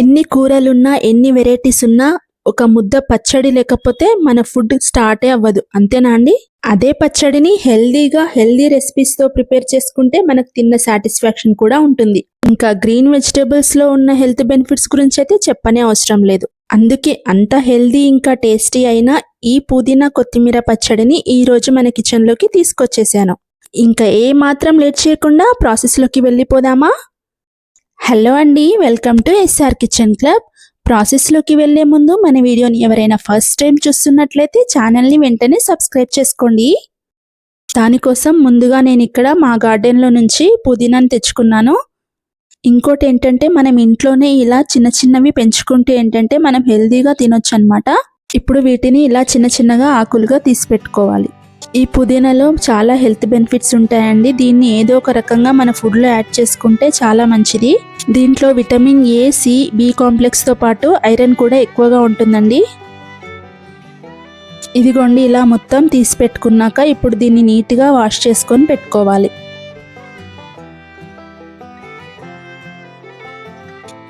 ఎన్ని కూరలున్నా ఎన్ని వెరైటీస్ ఉన్నా ఒక ముద్ద పచ్చడి లేకపోతే మన ఫుడ్ స్టార్టే అవ్వదు. అంతేనా అండి? అదే పచ్చడిని హెల్దీగా హెల్దీ రెసిపీస్తో ప్రిపేర్ చేసుకుంటే మనకు తిన్న సాటిస్ఫాక్షన్ కూడా ఉంటుంది. ఇంకా గ్రీన్ వెజిటేబుల్స్లో ఉన్న హెల్త్ బెనిఫిట్స్ గురించి అయితే చెప్పనే అవసరం లేదు. అందుకే అంత హెల్దీ ఇంకా టేస్టీ అయిన ఈ పుదీనా కొత్తిమీర పచ్చడిని ఈరోజు మన కిచెన్లోకి తీసుకొచ్చేసాను. ఇంకా ఏ మాత్రం లేట్ చేయకుండా ప్రాసెస్లోకి వెళ్ళిపోదామా? హలో అండి welcome to SR kitchen club. ప్రాసెస్లోకి వెళ్ళే ముందు మన వీడియోని ఎవరైనా ఫస్ట్ టైం చూస్తున్నట్లయితే ఛానల్ని వెంటనే సబ్స్క్రైబ్ చేసుకోండి. దానికోసం ముందుగా నేను ఇక్కడ మా గార్డెన్లో నుంచి పుదీనాను తెచ్చుకున్నాను. ఇంకోటి ఏంటంటే మనం ఇంట్లోనే ఇలా చిన్న చిన్నవి పెంచుకుంటే ఏంటంటే మనం హెల్దీగా తినొచ్చు అనమాట ఇప్పుడు వీటిని ఇలా చిన్న చిన్నగా ఆకులుగా తీసి పెట్టుకోవాలి. ఈ పుదీనాలో చాలా హెల్త్ బెనిఫిట్స్ ఉంటాయండి. దీన్ని ఏదో ఒక రకంగా మన ఫుడ్లో యాడ్ చేసుకుంటే చాలా మంచిది. దీంట్లో విటమిన్ ఏ సి బి కాంప్లెక్స్తో పాటు ఐరన్ కూడా ఎక్కువగా ఉంటుందండి. ఇదిగోండి ఇలా మొత్తం తీసి పెట్టుకున్నాక ఇప్పుడు దీన్ని నీట్గా వాష్ చేసుకొని పెట్టుకోవాలి.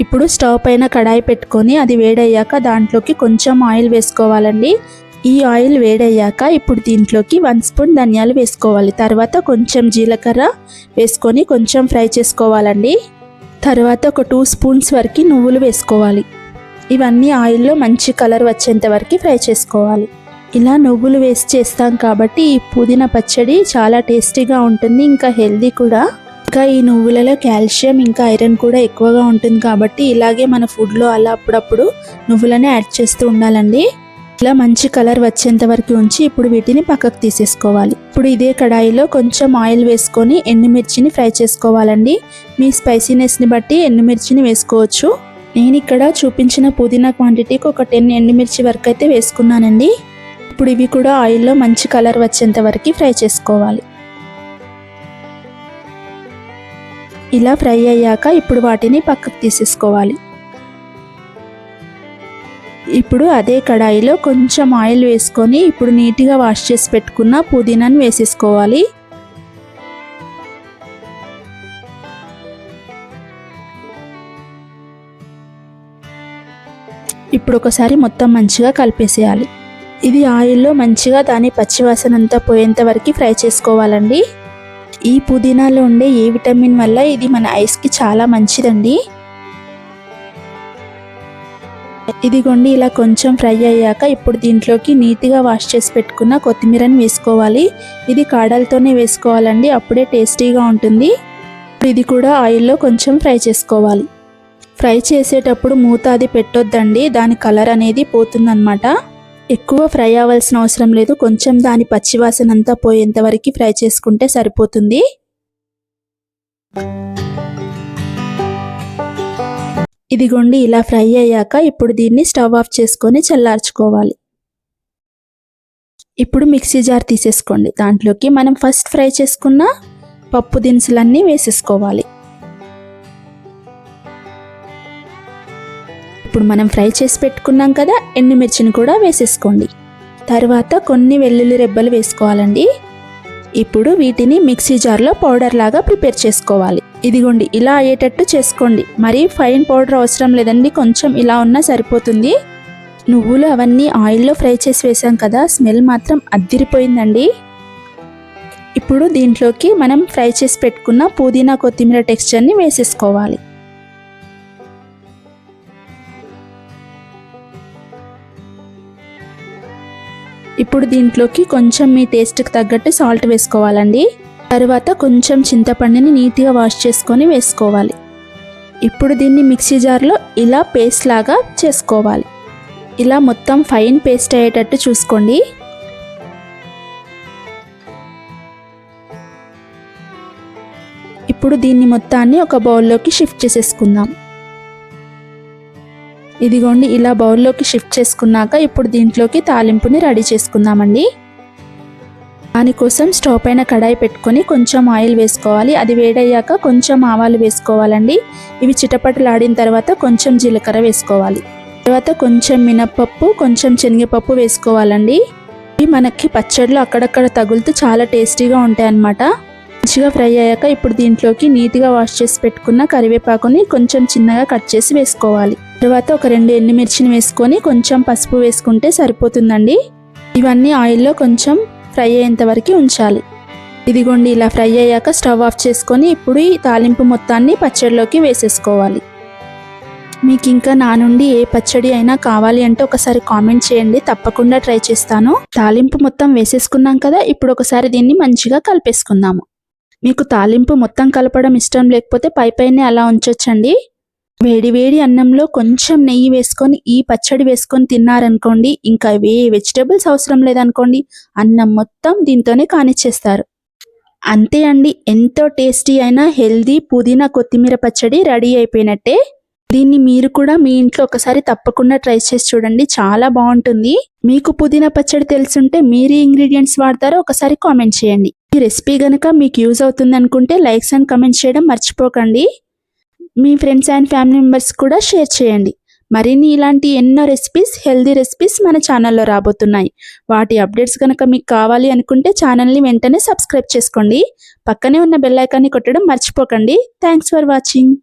ఇప్పుడు స్టవ్ పైన కడాయి పెట్టుకొని అది వేడయ్యాక దాంట్లోకి కొంచెం ఆయిల్ వేసుకోవాలండి. ఈ ఆయిల్ వేడయ్యాక ఇప్పుడు దీంట్లోకి వన్ స్పూన్ ధనియాలు వేసుకోవాలి. తర్వాత కొంచెం జీలకర్ర వేసుకొని కొంచెం ఫ్రై చేసుకోవాలండి. తర్వాత ఒక టూ స్పూన్స్ వరకు నువ్వులు వేసుకోవాలి. ఇవన్నీ ఆయిల్లో మంచి కలర్ వచ్చేంత వరకు ఫ్రై చేసుకోవాలి. ఇలా నువ్వులు వేసి చేస్తాం కాబట్టి ఈ పుదీనా పచ్చడి చాలా టేస్టీగా ఉంటుంది ఇంకా హెల్దీ కూడా. ఇంకా ఈ నువ్వులలో కాల్షియం ఇంకా ఐరన్ కూడా ఎక్కువగా ఉంటుంది కాబట్టి ఇలాగే మన ఫుడ్లో అలా అప్పుడప్పుడు నువ్వులనే యాడ్ చేస్తూ ఉండాలండి. ఇలా మంచి కలర్ వచ్చేంత వరకు ఉంచి ఇప్పుడు వీటిని పక్కకు తీసేసుకోవాలి. ఇప్పుడు ఇదే కడాయిలో కొంచెం ఆయిల్ వేసుకొని ఎండుమిర్చిని ఫ్రై చేసుకోవాలండి. మీ స్పైసీనెస్ని బట్టి ఎండుమిర్చిని వేసుకోవచ్చు. నేను ఇక్కడ చూపించిన పుదీనా క్వాంటిటీకి ఒక టెన్ ఎండుమిర్చి వరకు అయితే వేసుకున్నానండి. ఇప్పుడు ఇవి కూడా ఆయిల్లో మంచి కలర్ వచ్చేంత వరకు ఫ్రై చేసుకోవాలి. ఇలా ఫ్రై అయ్యాక ఇప్పుడు వాటిని పక్కకు తీసేసుకోవాలి. ఇప్పుడు అదే కడాయిలో కొంచెం ఆయిల్ వేసుకొని ఇప్పుడు నీట్గా వాష్ చేసి పెట్టుకున్న పుదీనాను వేసేసుకోవాలి. ఇప్పుడు ఒకసారి మొత్తం మంచిగా కలిపేసేయాలి. ఇది ఆయిల్లో మంచిగా దాని పచ్చివాసన అంతా పోయేంత వరకు ఫ్రై చేసుకోవాలండి. ఈ పుదీనాలో ఉండే ఏ విటమిన్ వల్ల ఇది మన ఐస్కి చాలా మంచిదండి. ఇదిగోండి ఇలా కొంచెం ఫ్రై అయ్యాక ఇప్పుడు దీంట్లోకి నీట్గా వాష్ చేసి పెట్టుకున్న కొత్తిమీరని వేసుకోవాలి. ఇది కాడలతోనే వేసుకోవాలండి అప్పుడే టేస్టీగా ఉంటుంది. ఇది కూడా ఆయిల్లో కొంచెం ఫ్రై చేసుకోవాలి. ఫ్రై చేసేటప్పుడు మూత అది పెట్టొద్దండి దాని కలర్ అనేది పోతుందన్నమాట. ఎక్కువ ఫ్రై అవ్వాల్సిన అవసరం లేదు కొంచెం దాని పచ్చివాసన అంతా పోయేంత వరకు ఫ్రై చేసుకుంటే సరిపోతుంది. ఇదిగోండి ఇలా ఫ్రై అయ్యాక ఇప్పుడు దీన్ని స్టవ్ ఆఫ్ చేసుకొని చల్లార్చుకోవాలి. ఇప్పుడు మిక్సీ జార్ తీసేసుకోండి. దాంట్లోకి మనం ఫస్ట్ ఫ్రై చేసుకున్న పప్పు దినుసులన్నీ వేసేసుకోవాలి. ఇప్పుడు మనం ఫ్రై చేసి పెట్టుకున్నాం కదా ఎండుమిర్చిని కూడా వేసేసుకోండి. తర్వాత కొన్ని వెల్లుల్లి రెబ్బలు వేసుకోవాలండి. ఇప్పుడు వీటిని మిక్సీ జార్లో పౌడర్ లాగా ప్రిపేర్ చేసుకోవాలి. ఇదిగోండి ఇలా అయ్యేటట్టు చేసుకోండి. మరీ ఫైన్ పౌడర్ అవసరం లేదండి కొంచెం ఇలా ఉన్నా సరిపోతుంది. నువ్వులు అవన్నీ ఆయిల్లో ఫ్రై చేసి వేసాం కదా స్మెల్ మాత్రం అద్దిరిపోయిందండి. ఇప్పుడు దీంట్లోకి మనం ఫ్రై చేసి పెట్టుకున్న పుదీనా కొత్తిమీర టెక్స్చర్ని వేసేసుకోవాలి. ఇప్పుడు దీంట్లోకి కొంచెం మీ టేస్ట్కి తగ్గట్టు సాల్ట్ వేసుకోవాలండి. తర్వాత కొంచెం చింతపండుని నీట్గా వాష్ చేసుకొని వేసుకోవాలి. ఇప్పుడు దీన్ని మిక్సీ జార్లో ఇలా పేస్ట్ లాగా చేసుకోవాలి. ఇలా మొత్తం ఫైన్ పేస్ట్ అయ్యేటట్టు చూసుకోండి. ఇప్పుడు దీన్ని మొత్తాన్ని ఒక బౌల్లోకి షిఫ్ట్ చేసేసుకుందాం. ఇదిగోండి ఇలా బౌల్లోకి షిఫ్ట్ చేసుకున్నాక ఇప్పుడు దీంట్లోకి తాలింపుని రెడీ చేసుకుందామండి. దానికోసం స్టవ్ పైన కడాయి పెట్టుకొని కొంచెం ఆయిల్ వేసుకోవాలి. అది వేడయ్యాక కొంచెం ఆవాలు వేసుకోవాలండి. ఇవి చిటపటలాడిన తర్వాత కొంచెం జీలకర్ర వేసుకోవాలి. తర్వాత కొంచెం మినప్పప్పు కొంచెం శనగపప్పు వేసుకోవాలండి. ఇవి మనకి పచ్చడిలో అక్కడక్కడ తగులుతూ చాలా టేస్టీగా ఉంటాయి అన్నమాట మంచిగా ఫ్రై అయ్యాక ఇప్పుడు దీంట్లోకి నీట్గా వాష్ చేసి పెట్టుకున్న కరివేపాకుని కొంచెం చిన్నగా కట్ చేసి వేసుకోవాలి. తర్వాత ఒక రెండు ఎండుమిర్చిని వేసుకొని కొంచెం పసుపు వేసుకుంటే సరిపోతుందండి. ఇవన్నీ ఆయిల్లో కొంచెం ఫ్రై అయ్యేంత వరకు ఉంచాలి. ఇదిగోండి ఇలా ఫ్రై అయ్యాక స్టవ్ ఆఫ్ చేసుకొని ఇప్పుడు ఈ తాలింపు మొత్తాన్ని పచ్చడిలోకి వేసేసుకోవాలి. మీకు ఇంకా నా నుండి ఏ పచ్చడి అయినా కావాలి అంటే ఒకసారి కామెంట్ చేయండి తప్పకుండా ట్రై చేస్తాను. తాలింపు మొత్తం వేసేసుకున్నాం కదా ఇప్పుడు ఒకసారి దీన్ని మంచిగా కలిపేసుకుందాము. మీకు తాలింపు మొత్తం కలపడం ఇష్టం లేకపోతే పై పైనే అలా ఉంచొచ్చండి. వేడి వేడి అన్నంలో కొంచెం నెయ్యి వేసుకొని ఈ పచ్చడి వేసుకొని తిన్నారనుకోండి ఇంకా ఏ వెజిటేబుల్స్ అవసరం లేదనుకోండి అన్నం మొత్తం దీంతోనే కానిచ్చేస్తారు. అంతే అండి ఎంతో టేస్టీ అయిన హెల్దీ పుదీనా కొత్తిమీర పచ్చడి రెడీ అయిపోయినట్టే. దీన్ని మీరు కూడా మీ ఇంట్లో ఒకసారి తప్పకుండా ట్రై చేసి చూడండి చాలా బాగుంటుంది. మీకు పుదీనా పచ్చడి తెలుసుంటే మీరు ఇంగ్రీడియంట్స్ వాడతారో ఒకసారి కామెంట్ చేయండి. ఈ రెసిపీ గనక మీకు యూజ్ అవుతుంది అనుకుంటే లైక్స్ అండ్ కమెంట్స్ చేయడం మర్చిపోకండి. మీ ఫ్రెండ్స్ అండ్ ఫ్యామిలీ మెంబర్స్ కూడా షేర్ చేయండి. మరిన్ని ఇలాంటి ఎన్నో రెసిపీస్ హెల్దీ రెసిపీస్ మన ఛానల్లో రాబోతున్నాయి. వాటి అప్డేట్స్ కనుక మీకు కావాలి అనుకుంటే ఛానల్ని వెంటనే సబ్స్క్రైబ్ చేసుకోండి. పక్కనే ఉన్న బెల్ ఐకాన్ని కొట్టడం మర్చిపోకండి. Thanks for watching